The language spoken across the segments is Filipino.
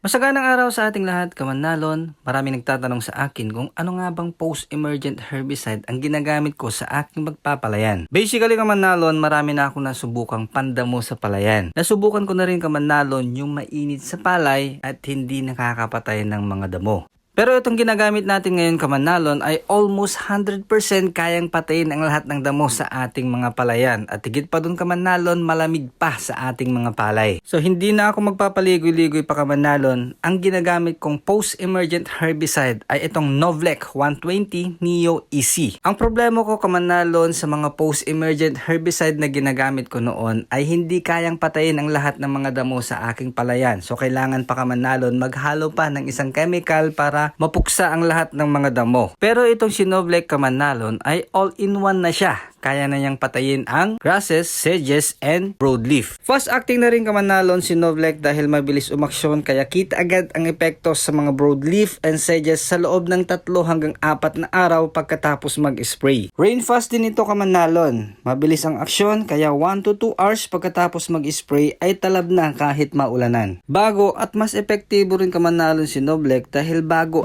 Masaganang araw sa ating lahat, kamanalon. Marami nagtatanong sa akin kung ano nga bang post-emergent herbicide ang ginagamit ko sa aking magpapalayan. Basically, kamanalon, marami na akong nasubukang pandamo sa palayan. Nasubukan ko na rin kamanalon yung mainit sa palay at hindi nakakapatay ng mga damo. Pero itong ginagamit natin ngayon kamanalon ay almost 100% kayang patayin ang lahat ng damo sa ating mga palayan. At higit pa dun kamanalon, malamig pa sa ating mga palay. So hindi na ako magpapaligoy-ligoy pa kamanalon. Ang ginagamit kong post-emergent herbicide ay itong Novlec 120 Neo EC. Ang problema ko kamanalon sa mga post-emergent herbicide na ginagamit ko noon ay hindi kayang patayin ang lahat ng mga damo sa aking palayan. So kailangan pa kamanalon maghalo pa ng isang chemical para mapuksa ang lahat ng mga damo. Pero itong Sinovlec Kamanalon ay all-in-one na siya. Kaya na niyang patayin ang grasses, sedges, and broadleaf. Fast acting na rin kamanalon si Novlec dahil mabilis umaksyon kaya kita agad ang epekto sa mga broadleaf and sedges sa loob ng tatlo hanggang apat na araw pagkatapos mag-spray. Rain fast din ito kamanalon. Mabilis ang aksyon kaya 1 to 2 hours pagkatapos mag-spray ay talab na kahit maulanan. Bago at mas epektibo rin kamanalon si Novlec dahil bago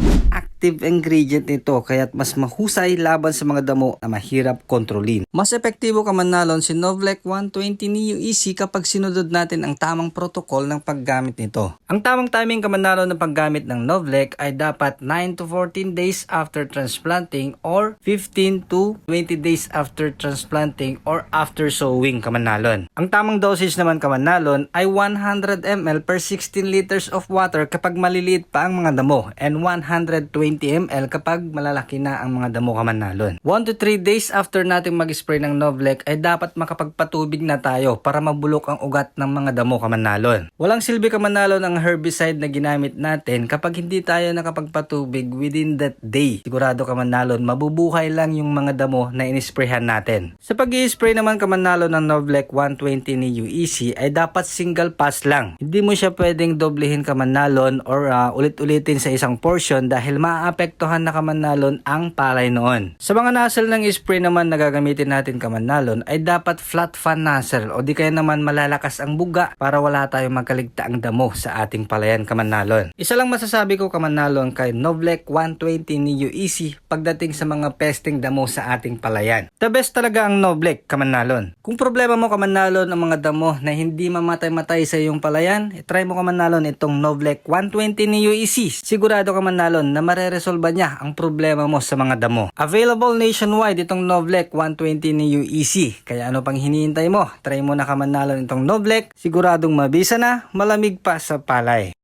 active ingredient nito kaya't mas mahusay laban sa mga damo na mahirap kontrolin. Mas epektibo kamanalon si Novlec 120 Neo EC kapag sinunod natin ang tamang protocol ng paggamit nito. Ang tamang timing kamanalon ng paggamit ng Novlec ay dapat 9 to 14 days after transplanting or 15 to 20 days after transplanting or after sowing kamanalon. Ang tamang dosage naman kamanalon ay 100 ml per 16 liters of water kapag maliliit pa ang mga damo and 120 ml kapag malalaki na ang mga damo kamanalon. 1 to 3 days after nating mag-spray ng Novlec ay dapat makapagpatubig na tayo para mabulok ang ugat ng mga damo kamanalon. Walang silbi kamanalon ang herbicide na ginamit natin kapag hindi tayo nakapagpatubig within that day. Sigurado kamanalon mabubuhay lang yung mga damo na inisprayhan natin. Sa pag spray naman kamanalon ng Novlec 120 ni UEC ay dapat single pass lang. Hindi mo siya pwedeng doblehin kamanalon or uh, ulit-ulitin sa isang portion dahil maapektuhan na kamanalon ang palay noon. Sa mga nozzle ng spray naman na gagamitin natin kamanalon ay dapat flat fan nozzle o di kaya naman malalakas ang buga para wala tayong magkaligtaang damo sa ating palayan kamanalon. Isa lang masasabi ko kamanalon kay Novlec 120 ni UEC pagdating sa mga pesting damo sa ating palayan. The best talaga ang Novlec kamanalon. Kung problema mo kamanalon ang mga damo na hindi mamatay-matay sa iyong palayan, try mo kamanalon itong Novlec 120 ni UEC. Sigurado kamanalon na mareresolba niya ang problema mo sa mga damo. Available nationwide itong Novlec 120 ni UEC. Kaya ano pang hinihintay mo? Try mo na kamanalon itong Novlec. Siguradong mabisa na, malamig pa sa palay.